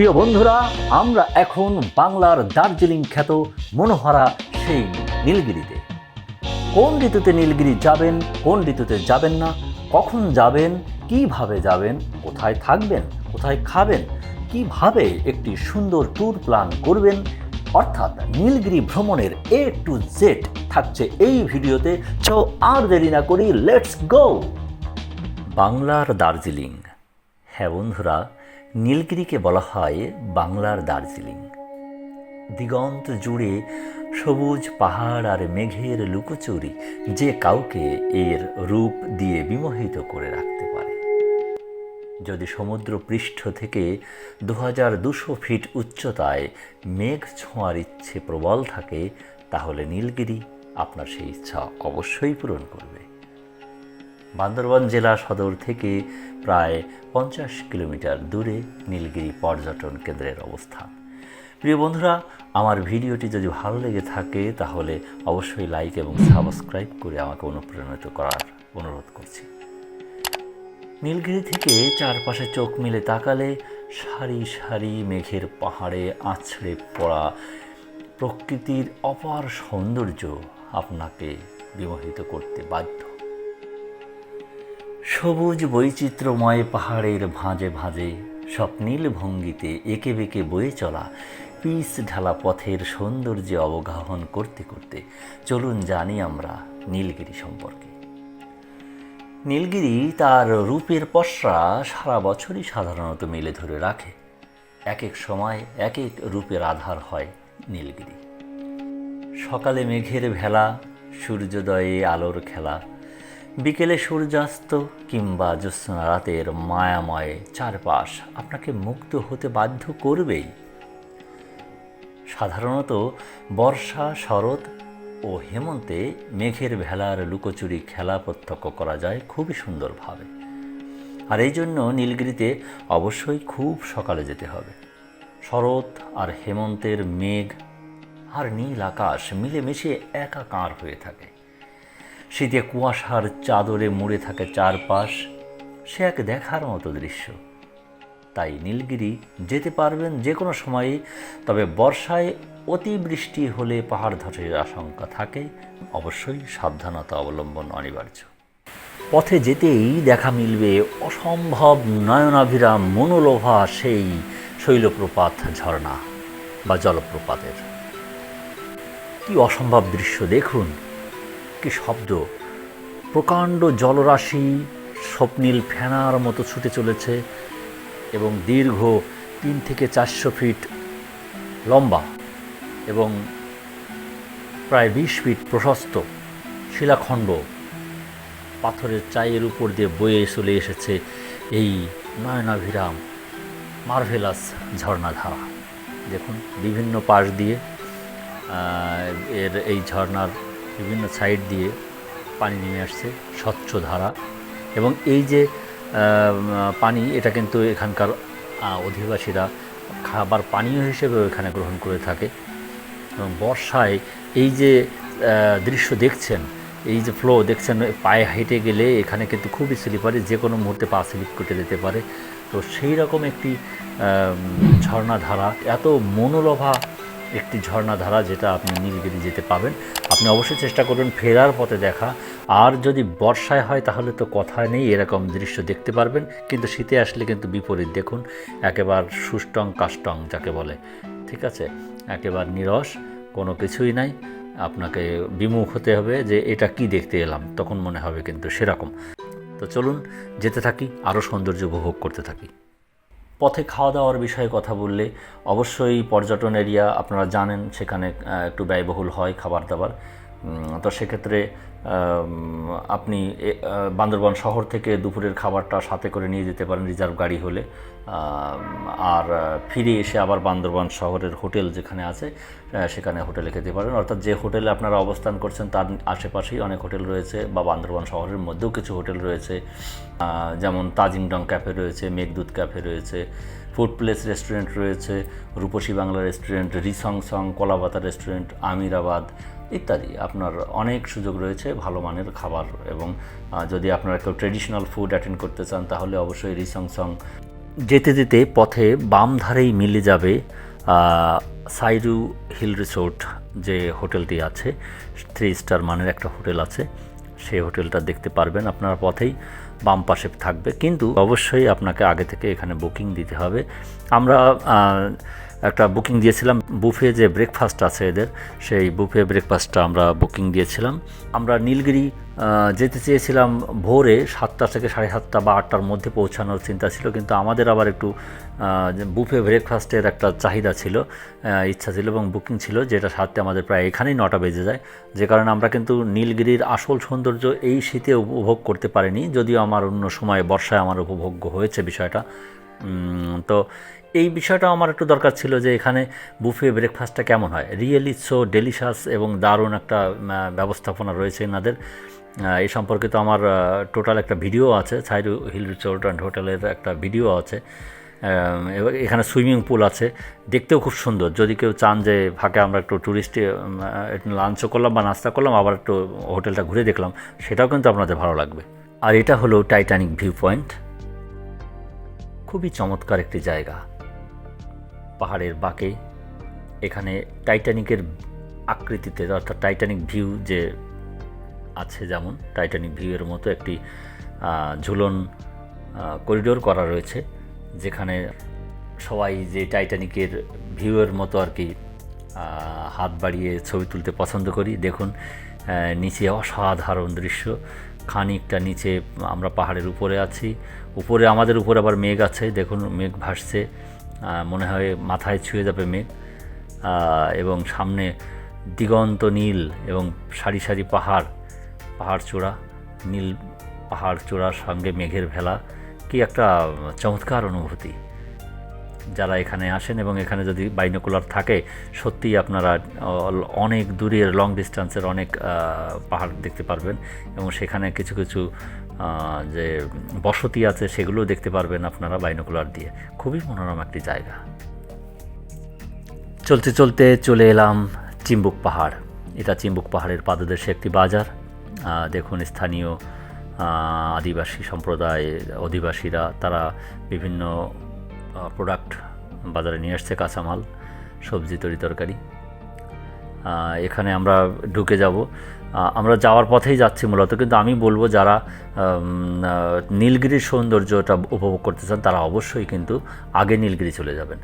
প্রিয় বন্ধুরা, আমরা এখন বাংলার দার্জিলিং খ্যাত মনোহরা সেই নীলগিরিতে। কোন ঋতুতে নীলগিরি যাবেন, কোন ঋতুতে যাবেন না, কখন যাবেন, কীভাবে যাবেন, কোথায় থাকবেন, কোথায় খাবেন, কীভাবে একটি সুন্দর ট্যুর প্ল্যান করবেন, অর্থাৎ নীলগিরি ভ্রমণের এ টু জেড থাকছে এই ভিডিওতে চো আর দেরি না করি লেটস গো বাংলার দার্জিলিং। হ্যাঁ বন্ধুরা নীলগিরিকে বলা হয় বাংলার দার্জিলিং। দিগন্ত জুড়ে সবুজ পাহাড় আর মেঘের লুকোচুরি যে কাউকে এর রূপ দিয়ে বিমোহিত করে রাখতে পারে। যদি সমুদ্র পৃষ্ঠ থেকে দু হাজার দুশো ফিট উচ্চতায় মেঘ ছোঁয়ার ইচ্ছে প্রবল থাকে, তাহলে নীলগিরি আপনার সেই ইচ্ছা অবশ্যই পূরণ করবে। বান্দরবান জেলা সদর থেকে প্রায় পঞ্চাশ কিলোমিটার দূরে নীলগিরি পর্যটন কেন্দ্রের অবস্থান। প্রিয় বন্ধুরা, আমার ভিডিওটি যদি ভালো লেগে থাকে, তাহলে অবশ্যই লাইক এবং সাবস্ক্রাইব করে আমাকে অনুপ্রাণিত করার অনুরোধ করছি। নীলগিরি থেকে চারপাশে চোখ মেলে তাকালে সারি সারি মেঘের পাহাড়ে আছড়ে পড়া প্রকৃতির অপার সৌন্দর্য আপনাকে বিমোহিত করতে বাধ্য সবুজ বৈচিত্র্যময় পাহাড়ের ভাঁজে ভাঁজে স্বপ্নীল ভঙ্গিতে এঁকে বেঁকে বয়ে চলা পিস ঢালা পথের সৌন্দর্যে অবগাহন করতে করতে চলুন জানি আমরা নীলগিরি সম্পর্কে। নীলগিরি তার রূপের পসরা সারা বছরই সাধারণত মেলে ধরে রাখে। এক এক সময় এক এক রূপের আধার হয় নীলগিরি। সকালে মেঘের ভেলা, সূর্যোদয়ে আলোর খেলা বিকেলে সূর্যাস্ত কিংবা জ্যোৎস্না রাতের মায়াময় চারপাশ আপনাকে মুগ্ধ হতে বাধ্য করবেই। সাধারণত বর্ষা, শরৎ ও হেমন্তে মেঘের ভেলার লুকোচুরি খেলা প্রত্যক্ষ করা যায় খুবই সুন্দরভাবে। আর এই জন্য নীলগিরিতে অবশ্যই খুব সকালে যেতে হবে। শরৎ আর হেমন্তের মেঘ আর নীল আকাশ মিলেমিশে একাকার হয়ে থাকে। শীতে কুয়াশার চাদরে মুড়ে থাকে চারপাশ, সে এক দেখার মতো দৃশ্য। তাই নীলগিরি যেতে পারবেন যে কোনো সময়ই, তবে বর্ষায় অতিবৃষ্টি হলে পাহাড় ধসের আশঙ্কা থাকে। অবশ্যই সাবধানতা অবলম্বন অনিবার্য। পথে যেতেই দেখা মিলবে অসম্ভব নয়নাভিরাম মনোলোভা সেই শৈলপ্রপাত ঝর্ণা বা জলপ্রপাতের। কি অসম্ভব দৃশ্য দেখুন! কি শব্দ। প্রকাণ্ড জলরাশি স্বপ্নীল ফেনার মতো ছুটে চলেছে এবং দীর্ঘ তিন থেকে চারশো ফিট লম্বা এবং প্রায় বিশ ফিট প্রশস্ত শিলাখণ্ড পাথরের চায়ের উপর দিয়ে বয়ে চলে এসেছে এই নয়নাভিরাম মার্ভেলাস ঝর্ণাধারা। দেখুন, বিভিন্ন পাশ দিয়ে এর এই ঝর্ণার বিভিন্ন সাইড দিয়ে পানি নেমে আসছে, স্বচ্ছ ধারা। এবং এই যে পানি, এটা কিন্তু এখানকার অধিবাসীরা খাবার পানীয় হিসেবেও এখানে গ্রহণ করে থাকে। এবং বর্ষায় এই যে দৃশ্য দেখছেন, এই যে ফ্লো দেখছেন, পায়ে হেঁটে গেলে এখানে কিন্তু খুবই স্লিপারি যে কোনো মুহূর্তে পা স্লিপ কেটে যেতে পারে। তো সেই রকম একটি ঝর্ণাধারা, এত মনোলভা একটি ঝর্ণাধারা যেটা আপনি নীলগিরি যেতে পাবেন। আপনি অবশ্যই চেষ্টা করবেন ফেরার পথে দেখা। আর যদি বর্ষায় হয়, তাহলে তো কথা নেই, এরকম দৃশ্য দেখতে পারবেন। কিন্তু শীতে আসলে কিন্তু বিপরীত, দেখুন, একেবার সুষ্টং কাষ্টং যাকে বলে। ঠিক আছে? একেবার নিরস, কোনো কিছুই নাই। আপনাকে বিমুখ হতে হবে যে এটা কি দেখতে এলাম, তখন মনে হবে কিন্তু সেরকম। তো চলুন, যেতে থাকি, আরও সৌন্দর্য উপভোগ করতে থাকি। পথে খাওয়া দাওয়ার বিষয়ে কথা বললে অবশ্যই পর্যটন এরিয়া আপনারা জানেন, সেখানে একটু ব্যয়বহুল হয় খাবার দাবার। তো সেক্ষেত্রে আপনি বান্দরবান শহর থেকে দুপুরের খাবারটা সাথে করে নিয়ে যেতে পারেন, রিজার্ভ গাড়ি হলে। আর ফিরে এসে আবার বান্দরবান শহরের হোটেল যেখানে আছে সেখানে হোটেলে খেতে পারেন। অর্থাৎ যে হোটেলে আপনারা অবস্থান করছেন, তার আশেপাশেই অনেক হোটেল রয়েছে বা বান্দরবান শহরের মধ্যেও কিছু হোটেল রয়েছে। যেমন তাজিংডং ক্যাফে রয়েছে, মেঘদূত ক্যাফে রয়েছে ফুড প্লেস রেস্টুরেন্ট রয়েছে, রূপসী বাংলা রেস্টুরেন্ট রিসং সং কলাপাতা রেস্টুরেন্ট, আমিরাবাদ ইত্যাদি। আপনার অনেক সুযোগ রয়েছে ভালো মানের খাবার এবং যদি আপনারা কেউ ট্রেডিশনাল ফুড অ্যাটেন্ড করতে চান, তাহলে অবশ্যই রিসংসং যেতে যেতে পথে বাম ধারেই মিলে যাবে সাইরু হিল রিসোর্ট যে হোটেলটি আছে থ্রি স্টার মানের একটা হোটেল আছে সেই হোটেলটা দেখতে পারবেন আপনার পথেই, বাম পাশে থাকবে। কিন্তু অবশ্যই আপনাকে আগে থেকে এখানে বুকিং দিতে হবে। আমরা একটা বুকিং দিয়েছিলাম। বুফে যে ব্রেকফাস্ট আছে এদের, সেই বুফে ব্রেকফাস্টটা আমরা বুকিং দিয়েছিলাম। আমরা নীলগিরি যেতে চেয়েছিলাম ভোরে সাতটা থেকে সাড়ে সাতটা বা আটটার মধ্যে পৌঁছানোর চিন্তা ছিল, কিন্তু আমাদের আবার একটু বুফে ব্রেকফাস্টের একটা চাহিদা ছিল ইচ্ছা ছিল এবং বুকিং ছিল, যেটা সাথে আমাদের প্রায় এখানেই নটা বেজে যায়। যে কারণে আমরা কিন্তু নীলগিরির আসল সৌন্দর্য এই শীতে উপভোগ করতে পারিনি, যদিও আমার অন্য সময় বর্ষায় আমার উপভোগ্য হয়েছে বিষয়টা। তো এই বিষয়টা আমার একটু দরকার ছিল যে এখানে বুফে ব্রেকফাস্টটা কেমন হয়। রিয়েলি সো ডেলিশাস এবং দারুণ একটা ব্যবস্থাপনা রয়েছে এনাদের। এই সম্পর্কে তো আমার টোটাল একটা ভিডিও আছে। ছাইরু হিল রিসোর্ট অ্যান্ড হোটেলের একটা ভিডিও আছে। এখানে সুইমিং পুল আছে। দেখতেও খুব সুন্দর। যদি কেউ চান যে ফাঁকে আমরা একটু ট্যুরিস্টে লাঞ্চও করলাম বা নাস্তা করলাম, আবার একটু হোটেলটা ঘুরে দেখলাম, সেটাও কিন্তু আপনাদের ভালো লাগবে। আর এটা হলো টাইটানিক ভিউ পয়েন্ট খুবই চমৎকার একটি জায়গা। পাহাড়ের বাঁকে, এখানে টাইটানিকের আকৃতিতে, অর্থাৎ টাইটানিক ভিউ যে আছে যেমন, টাইটানিক ভিউয়ের মতো একটি ঝুলন করিডোর করা রয়েছে, যেখানে সবাই যে টাইটানিকের ভিউয়ের মতো আর কি হাত বাড়িয়ে ছবি তুলতে পছন্দ করি। দেখুন নিচে অসাধারণ দৃশ্য। খানিকটা নিচে আমরা পাহাড়ের উপরে আছি। উপরে আমাদের উপরে আবার মেঘ আছে। দেখুন, মেঘ ভাসছে। মনে হয় মাথায় ছুঁয়ে যাবে মেঘ। এবং সামনে দিগন্ত নীল এবং সারি সারি পাহাড় পাহাড় চূড়া, নীল পাহাড় চূড়ার সঙ্গে মেঘের ভেলা। কি একটা চমৎকার অনুভূতি। যারা এখানে আসেন এবং এখানে যদি বাইনোকুলার থাকে, সত্যিই আপনারা অনেক দূরের লং ডিস্টেন্সের অনেক পাহাড় দেখতে পারবেন। এবং সেখানে কিছু কিছু যে বসতি আছে, সেগুলোও দেখতে পারবেন আপনারা বাইনোকুলার দিয়ে। খুবই মনোরম একটি জায়গা। চলতে চলতে চলে এলাম চিম্বুক পাহাড়। এটা চিম্বুক পাহাড়ের পাদদেশে একটি বাজার। দেখুন স্থানীয় আদিবাসী সম্প্রদায়, অধিবাসীরা, তারা বিভিন্ন প্রোডাক্ট বাজারে নিয়ে আসছে কাঁচামাল, সবজি, তরি তরকারি। এখানে আমরা ঢুকে যাব। আমরা যাওয়ার পথেই যাচ্ছি মূলত, কিন্তু আমি বলব যারা নীলগিরির সৌন্দর্যটা উপভোগ করতে চান, তারা অবশ্যই কিন্তু আগে নীলগিরি চলে যাবেন।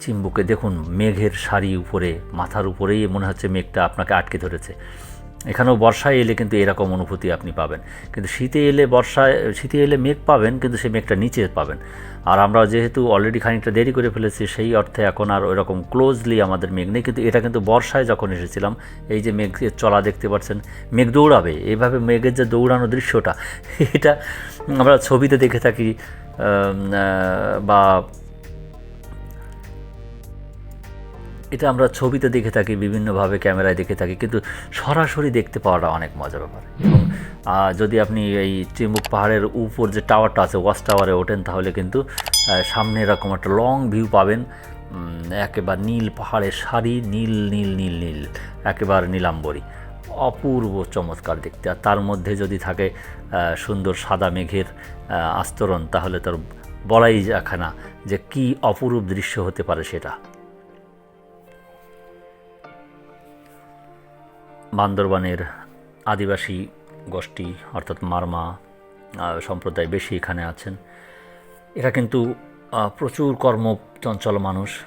চিম্বুকে দেখুন, মেঘের সারি উপরে, মাথার উপরেই মনে হচ্ছে মেঘটা আপনাকে আটকে ধরেছে। এখানেও বর্ষায় এলে কিন্তু এরকম অনুভূতি আপনি পাবেন। কিন্তু শীতে এলে বর্ষায়, শীতে এলে মেঘ পাবেন, কিন্তু সেই মেঘটা নিচে পাবেন। আর আমরা যেহেতু অলরেডি খানিকটা দেরি করে ফেলেছি, সেই অর্থে এখন আর ওইরকম ক্লোজলি আমাদের মেঘ নেই। কিন্তু এটা কিন্তু বর্ষায় যখন এসেছিলাম, এই যে মেঘের চলা দেখতে পাচ্ছেন, মেঘ দৌড়াবে। এইভাবে মেঘের যে দৌড়ানো দৃশ্যটা, এটা আমরা ছবিতে দেখে থাকি বা এটা আমরা ছবিতে দেখে থাকি, বিভিন্নভাবে ক্যামেরায় দেখে থাকি, কিন্তু সরাসরি দেখতে পাওয়াটা অনেক মজার ব্যাপার। এবং যদি আপনি এই চিম্বুক পাহাড়ের উপর যে টাওয়ারটা আছে, ওয়াচ টাওয়ারে ওঠেন, তাহলে কিন্তু সামনে এরকম একটা লং ভিউ পাবেন। একেবারে নীল পাহাড়ের সারি, নীল নীল নীল নীল, একেবারে নীলাম্বরী। অপূর্ব চমৎকার দেখতে। আর তার মধ্যে যদি থাকে সুন্দর সাদা মেঘের আস্তরণ, তাহলে তার বলাই যাচ্ছে না যে কি অপরূপ দৃশ্য হতে পারে সেটা। বান্দরবানের আদিবাসী গোষ্ঠী, অর্থাৎ মারমা সম্প্রদায় বেশি এখানে আছেন। এরা কিন্তু প্রচুর কর্মচঞ্চল মানুষ।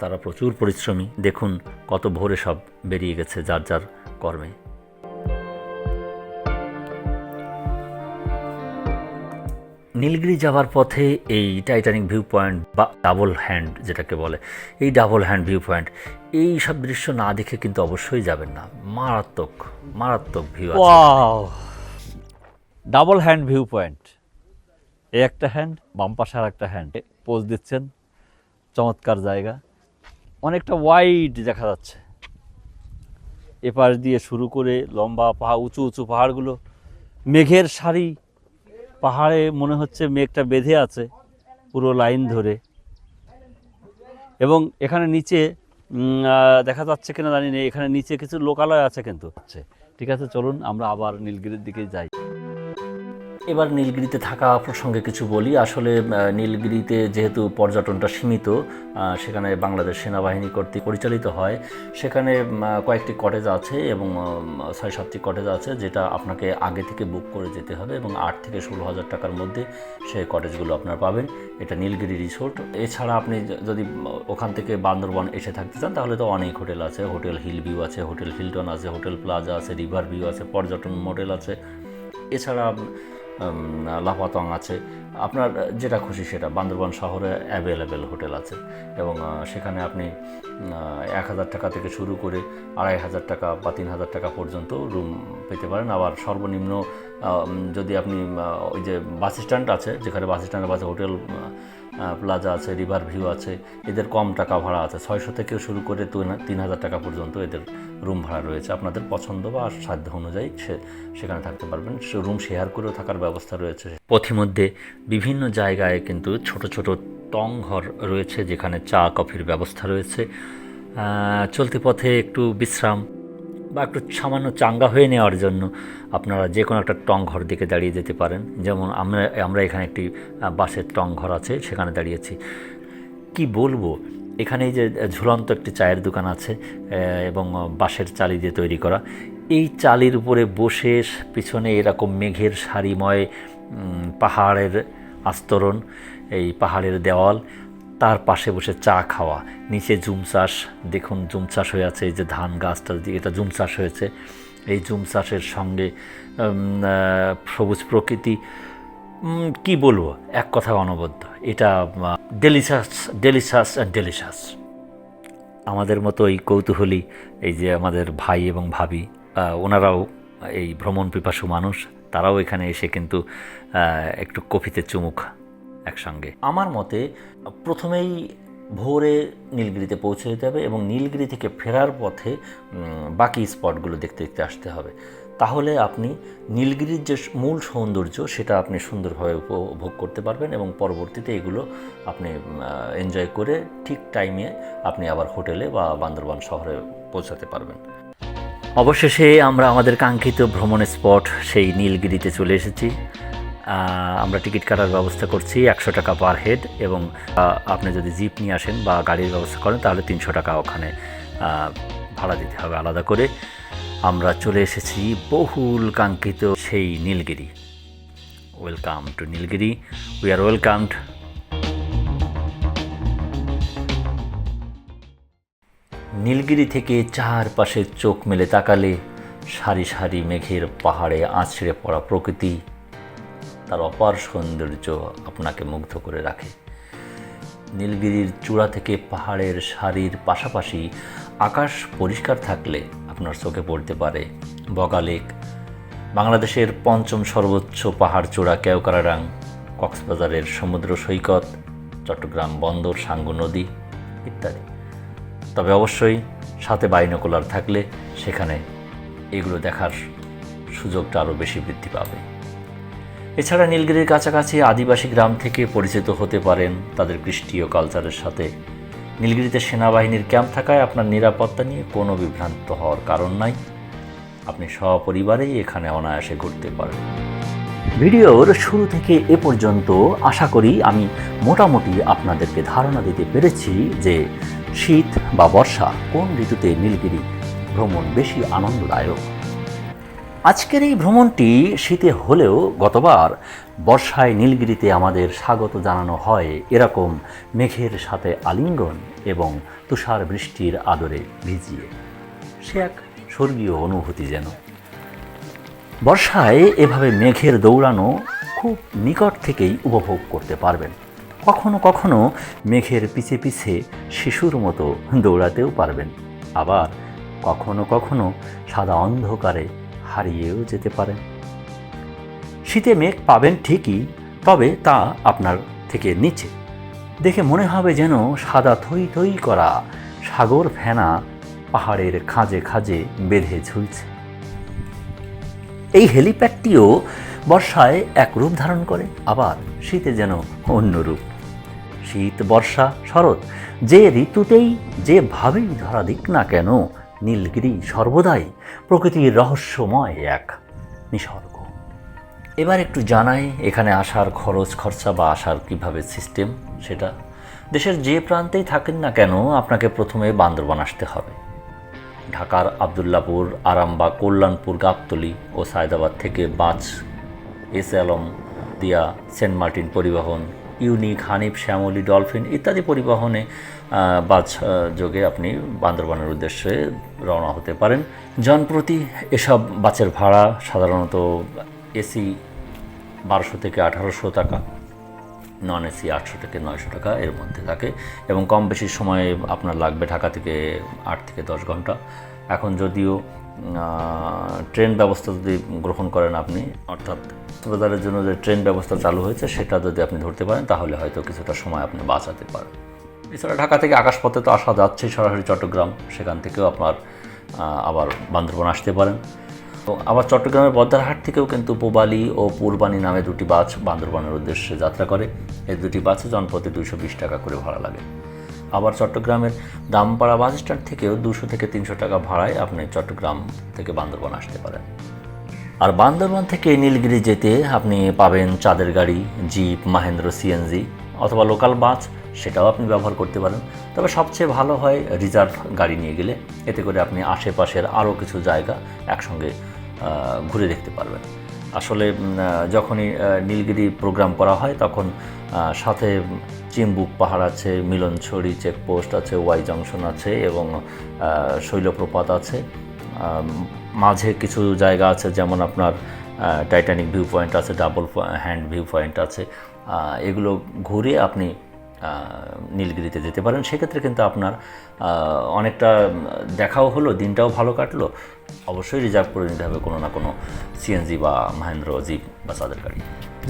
তারা প্রচুর পরিশ্রমী। দেখুন কত ভোরে সব বেরিয়ে গেছে যার যার কর্মে। নীলগিরি যাওয়ার পথে এই টাইটানিক ভিউ পয়েন্ট বা ডাবল হ্যান্ড যেটাকে বলে, এই ডাবল হ্যান্ড ভিউ পয়েন্ট এই সব দৃশ্য না দেখে কিন্তু অবশ্যই যাবেন না। মারাত্মক মারাত্মক view double hand view point এই একটা হ্যান্ড বাম পাশে আর একটা হ্যান্ড পোজ দিচ্ছেন, চমৎকার জায়গা। অনেকটা ওয়াইড দেখা যাচ্ছে। এপাশ দিয়ে শুরু করে লম্বা পাহাড় উঁচু উঁচু পাহাড়গুলো, মেঘের সারি পাহাড়ে মনে হচ্ছে মেঘটা বেঁধে আছে পুরো লাইন ধরে। এবং এখানে নিচে দেখা যাচ্ছে কিনা জানি নেই এখানে নিচে কিছু লোকালয় আছে কিন্তু। ঠিক আছে, চলুন আমরা আবার নীলগিরির দিকে যাই। এবার নীলগিরিতে থাকা প্রসঙ্গে কিছু বলি। আসলে নীলগিরিতে যেহেতু পর্যটনটা সীমিত সেখানে বাংলাদেশ সেনাবাহিনী কর্তৃক পরিচালিত হয়। সেখানে কয়েকটি কটেজ আছে এবং ছয়, সাতটি কটেজ আছে যেটা আপনাকে আগে থেকে বুক করে যেতে হবে এবং আট থেকে ষোলো হাজার টাকার মধ্যে সেই কটেজগুলো আপনার পাবেন। এটা নীলগিরি রিসোর্ট এছাড়া আপনি যদি ওখান থেকে বান্দরবন এসে থাকতে চান, তাহলে তো অনেক হোটেল আছে। হোটেল হিল ভিউ আছে, হোটেল হিলটন আছে, হোটেল প্লাজা আছে, রিভার ভিউ আছে, পর্যটন মোটেল আছে। এছাড়া লাফাতং আছে। আপনার যেটা খুশি সেটা। বান্দরবান শহরে অ্যাভেলেবেল হোটেল আছে এবং সেখানে আপনি এক হাজার টাকা থেকে শুরু করে আড়াই হাজার টাকা বা তিন হাজার টাকা পর্যন্ত রুম পেতে পারেন। আবার সর্বনিম্ন যদি আপনি ওই যে বাস স্ট্যান্ড আছে, যেখানে বাস স্ট্যান্ডের পাশে হোটেল প্লাজা আছে রিভার ভিউ আছে, এদের কম টাকা ভাড়া আছে। ছয়শো থেকে শুরু করে তিন- হাজার টাকা পর্যন্ত এদের রুম ভাড়া রয়েছে। আপনাদের পছন্দ বা সাধ্য অনুযায়ী সে সেখানে থাকতে পারবেন। রুম শেয়ার করেও থাকার ব্যবস্থা রয়েছে। পথিমধ্যে বিভিন্ন জায়গায় কিন্তু ছোট ছোট টং ঘর রয়েছে, যেখানে চা, কফির ব্যবস্থা রয়েছে। চলতি পথে একটু বিশ্রাম। বা একটু সামান্য চাঙ্গা হয়ে নেওয়ার জন্য আপনারা যে কোনো একটা টং ঘর দিকে দাঁড়িয়ে যেতে পারেন। যেমন আমরা আমরা এখানে একটি বাসের টং ঘর আছে, সেখানে দাঁড়িয়েছি। কি বলব? এখানে যে ঝুলন্ত একটি চায়ের দোকান আছে এবং বাঁশের চালি দিয়ে তৈরি করা। এই চালির উপরে বসে পিছনে এরকম মেঘের সারিময় পাহাড়ের আস্তরণ, এই পাহাড়ের দেওয়াল তার পাশে বসে চা খাওয়া। নিচে জুম চাষ, দেখুন জুম চাষ হয়ে আছে, এই যে ধান গাছটা এটা জুম চাষ হয়েছে। এই জুম চাষের সঙ্গে সবুজ প্রকৃতি কি বলব? এক কথা অনবদ্য। এটা ডেলিশাস ডেলিশাস অ্যান্ড ডেলিশাস আমাদের মতো এই কৌতূহলী, এই যে আমাদের ভাই এবং ভাবি ওনারাও এই ভ্রমণ পিপাসু মানুষ, তারাও এখানে এসে কিন্তু একটু কফিতে চুমুক একসঙ্গে। আমার মতে, প্রথমেই ভোরে নীলগিরিতে পৌঁছে যেতে হবে এবং নীলগিরি থেকে ফেরার পথে বাকি স্পটগুলো দেখতে দেখতে আসতে হবে। তাহলে আপনি নীলগিরির যে মূল সৌন্দর্য, সেটা আপনি সুন্দরভাবে উপভোগ করতে পারবেন এবং পরবর্তীতে এগুলো আপনি এনজয় করে ঠিক টাইমে আপনি আবার হোটেলে বা বান্দরবান শহরে পৌঁছাতে পারবেন। অবশেষে আমরা আমাদের কাঙ্ক্ষিত ভ্রমণ স্পট, সেই নীলগিরিতে চলে এসেছি। আমরা টিকিট কাটার ব্যবস্থা করছি একশো টাকা পার হেড এবং আপনি যদি জিপ নিয়ে আসেন বা গাড়ির ব্যবস্থা করেন, তাহলে তিনশো টাকা ওখানে ভাড়া দিতে হবে আলাদা করে। আমরা চলে এসেছি বহুল কাঙ্ক্ষিত সেই Nilgiri. Welcome to Nilgiri. We are welcomed Nilgiri থেকে চারপাশে চোখ মেলে তাকালে সারি সারি মেঘের পাহাড়ে আছড়ে পড়া প্রকৃতি। তার অপার সৌন্দর্য আপনাকে মুগ্ধ করে রাখে। নীলগিরির চূড়া থেকে পাহাড়ের সারির পাশাপাশি আকাশ পরিষ্কার থাকলে আপনার চোখে পড়তে পারে। বগা লেক, বাংলাদেশের পঞ্চম সর্বোচ্চ পাহাড় চূড়া কেওকারাডাং কক্সবাজারের সমুদ্র সৈকত, চট্টগ্রাম বন্দর সাঙ্গু নদী ইত্যাদি। তবে অবশ্যই সাথে বাইনোকুলার থাকলে সেখানে এগুলো দেখার সুযোগটা আরও বেশি বৃদ্ধি পাবে। এছাড়া নীলগিরির কাছাকাছি আদিবাসী গ্রাম থেকে পরিচিত হতে পারেন তাদের কৃষ্টি ও কালচারের সাথে। নীলগিরিতে সেনাবাহিনীর ক্যাম্প থাকায় আপনার নিরাপত্তা নিয়ে কোনো বিভ্রান্ত হওয়ার কারণ নাই। আপনি সপরিবারেই এখানে অনায়াসে ঘুরতে পারেন। ভিডিওর শুরু থেকে এ পর্যন্ত আশা করি আমি মোটামুটি আপনাদেরকে ধারণা দিতে পেরেছি যে শীত বা বর্ষা কোন ঋতুতে নীলগিরি ভ্রমণ বেশি আনন্দদায়ক। আজকের এই ভ্রমণটি শীতে হলেও গতবার বর্ষায় নীলগিরিতে আমাদের স্বাগত জানানো হয় এরকম মেঘের সাথে আলিঙ্গন এবং তুষার বৃষ্টির আদরে ভিজিয়ে। সে এক স্বর্গীয় অনুভূতি যেন। বর্ষায় এভাবে মেঘের দৌড়ানো খুব নিকট থেকেই উপভোগ করতে পারবেন। কখনো কখনো মেঘের পিছে পিছে শিশুর মতো দৌড়াতেও পারবেন। আবার কখনো কখনো সাদা অন্ধকারে হারিয়েও যেতে পারেন শীতে মেঘ পাবেন ঠিকই, তবে তা আপনার থেকে নিচে। দেখে মনে হবে যেন সাদা থই থই করা সাগর ফেনা পাহাড়ের খাঁজে খাঁজে বেঁধে ঝুলছে। এই হেলিপ্যাডটিও বর্ষায় এক রূপ ধারণ করে, আবার শীতে যেন অন্য রূপ। শীত, বর্ষা, শরৎ, যে ঋতুতেই যেভাবেই ধরা দিক না কেন, নীলগিরি সর্বদাই প্রকৃতির রহস্যময় এক নিসর্গ। এবার একটু জানাই, এখানে আসার খরচ, খরচা বা আসার কীভাবে সিস্টেম সেটা? দেশের যে প্রান্তেই থাকেন না কেন, আপনাকে প্রথমে বান্দরবান আসতে হবে। ঢাকার আবদুল্লাপুর, আরামবাগ, কল্যাণপুর, গাবতলী ও সায়দাবাদ থেকে বাস এস আলম দিয়া, সেন্ট মার্টিন পরিবহন, ইউনিক, হানিফ, শ্যামলী, ডলফিন ইত্যাদি পরিবহনে বাস যোগে আপনি বান্দরবানের উদ্দেশ্যে রওনা হতে পারেন। জনপ্রতি এসব বাসের ভাড়া সাধারণত এসি বারোশো থেকে আঠারোশো টাকা, নন এসি আটশো থেকে নয়শো টাকা এর মধ্যে থাকে এবং কম বেশি সময় আপনার লাগবে ঢাকা থেকে আট থেকে দশ ঘণ্টা। এখন যদিও ট্রেন ব্যবস্থা যদি গ্রহণ করেন আপনি, অর্থাৎ কক্সবাজারের জন্য যে ট্রেন ব্যবস্থা চালু হয়েছে, সেটা যদি আপনি ধরতে পারেন, তাহলে হয়তো কিছুটা সময় আপনি বাঁচাতে পারেন। এছাড়া ঢাকা থেকে আকাশপথে তো আসা যাচ্ছেই সরাসরি চট্টগ্রাম। সেখান থেকেও আপনার আবার বান্দরবন আসতে পারেন। তো আবার চট্টগ্রামের বদ্দারহাট থেকেও কিন্তু পোবালি ও পূর্বানি নামে দুটি বাস বান্দরবানের উদ্দেশ্যে যাত্রা করে। এই দুটি বাসে জনপ্রতি দুইশো বিশ টাকা করে ভাড়া লাগে। আবার চট্টগ্রামের দামপাড়া বাস স্ট্যান্ড থেকেও দুশো থেকে তিনশো টাকা ভাড়ায় আপনি চট্টগ্রাম থেকে বান্দরবান আসতে পারেন। আর বান্দরবান থেকে নীলগিরি যেতে আপনি পাবেন চাঁদের গাড়ি, জিপ, মাহেন্দ্র সিএনজি অথবা লোকাল বাস। সেটাও আপনি ব্যবহার করতে পারেন। তবে সবচেয়ে ভালো হয় রিজার্ভ গাড়ি নিয়ে গেলে। এতে করে আপনি আশেপাশের আরও কিছু জায়গা একসঙ্গে ঘুরে দেখতে পারবেন। আসলে যখনই নীলগিরি প্রোগ্রাম করা হয়, তখন সাথে চিম্বুক পাহাড় আছে, মিলনছড়ি চেকপোস্ট আছে ওয়াই জংশন আছে এবং শৈলপ্রপাত আছে। মাঝে কিছু জায়গা আছে, যেমন আপনার টাইটানিক ভিউ পয়েন্ট আছে ডাবল হ্যান্ড ভিউ পয়েন্ট আছে। এগুলো ঘুরে আপনি নীলগিরিতে যেতে পারেন। সেক্ষেত্রে কিন্তু আপনার অনেকটা দেখাও হলো, দিনটাও ভালো কাটলো। অবশ্যই রিজার্ভ করে নিতে হবে কোনো না কোনো সিএনজি বা মহেন্দ্র জিপ বা চাঁদের গাড়ি।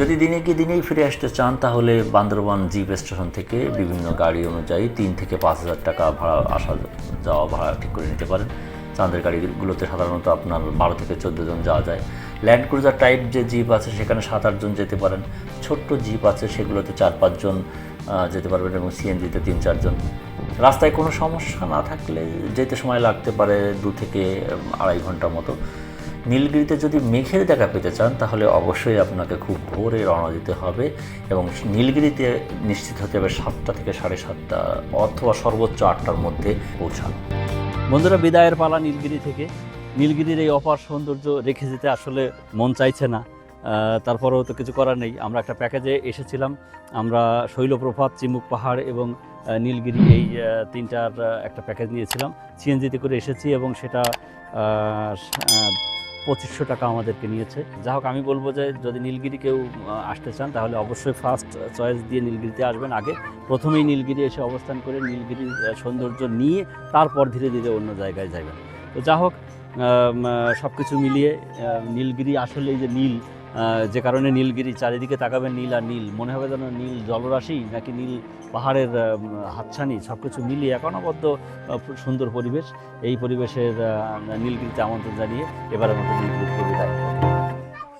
যদি দিনে কি দিনেই ফিরে আসতে চান, তাহলে বান্দরবান জিপ স্টেশন থেকে বিভিন্ন গাড়ি অনুযায়ী তিন থেকে পাঁচ হাজার টাকা ভাড়া আসা যাওয়া ভাড়া ঠিক করে নিতে পারেন। চাঁদের গাড়িগুলোতে সাধারণত আপনার বারো থেকে চোদ্দ জন যাওয়া যায়। ল্যান্ড ক্রুজার টাইপ যে জিপ আছে, সেখানে সাত আটজন যেতে পারেন। ছোট্ট জিপ আছে, সেগুলোতে চার পাঁচজন যেতে পারবেন এবং সিএনজিতে তিন, চারজন। রাস্তায় কোনো সমস্যা না থাকলে যেতে সময় লাগতে পারে দু থেকে আড়াই ঘণ্টা মতো। নীলগিরিতে যদি মেঘের দেখা পেতে চান, তাহলে অবশ্যই আপনাকে খুব ভোরে রওনা দিতে হবে এবং নীলগিরিতে নিশ্চিত হতে হবে সাতটা থেকে সাড়ে সাতটা অথবা সর্বোচ্চ আটটার মধ্যে পৌঁছানো। বন্ধুরা, বিদায়ের পালা নীলগিরি থেকে। নীলগিরির এই অপার সৌন্দর্য রেখে যেতে আসলে মন চাইছে না। তারপরেও তো কিছু করার নেই। আমরা একটা প্যাকেজে এসেছিলাম। আমরা শৈলপ্রপাত, চিমুক পাহাড় এবং নীলগিরি এই তিনটার একটা প্যাকেজ নিয়েছিলাম। সিএনজিতে করে এসেছি এবং সেটা পঁচিশশো টাকা আমাদেরকে নিয়েছে। যা হোক, আমি বলব যে যদি নীলগিরি কেউ আসতে চান, তাহলে অবশ্যই ফার্স্ট চয়েস দিয়ে নীলগিরিতে আসবেন। আগে প্রথমেই নীলগিরি এসে অবস্থান করে নীলগিরির সৌন্দর্য নিয়ে তারপর ধীরে ধীরে অন্য জায়গায় যাবেন। তো যা হোক সব কিছু মিলিয়ে নীলগিরি আসলে এই যে নীল যে কারণে নীলগিরি চারিদিকে তাকাবেন নীল আর নীল। মনে হবে যেন নীল জলরাশি নাকি নীল পাহাড়ের হাতছানি সব কিছু মিলিয়ে এক সুন্দর পরিবেশ। এই পরিবেশের নীলগিরিতে আমন্ত্রণ জানিয়ে এবারের মতো নীলগিরিতে বিদায়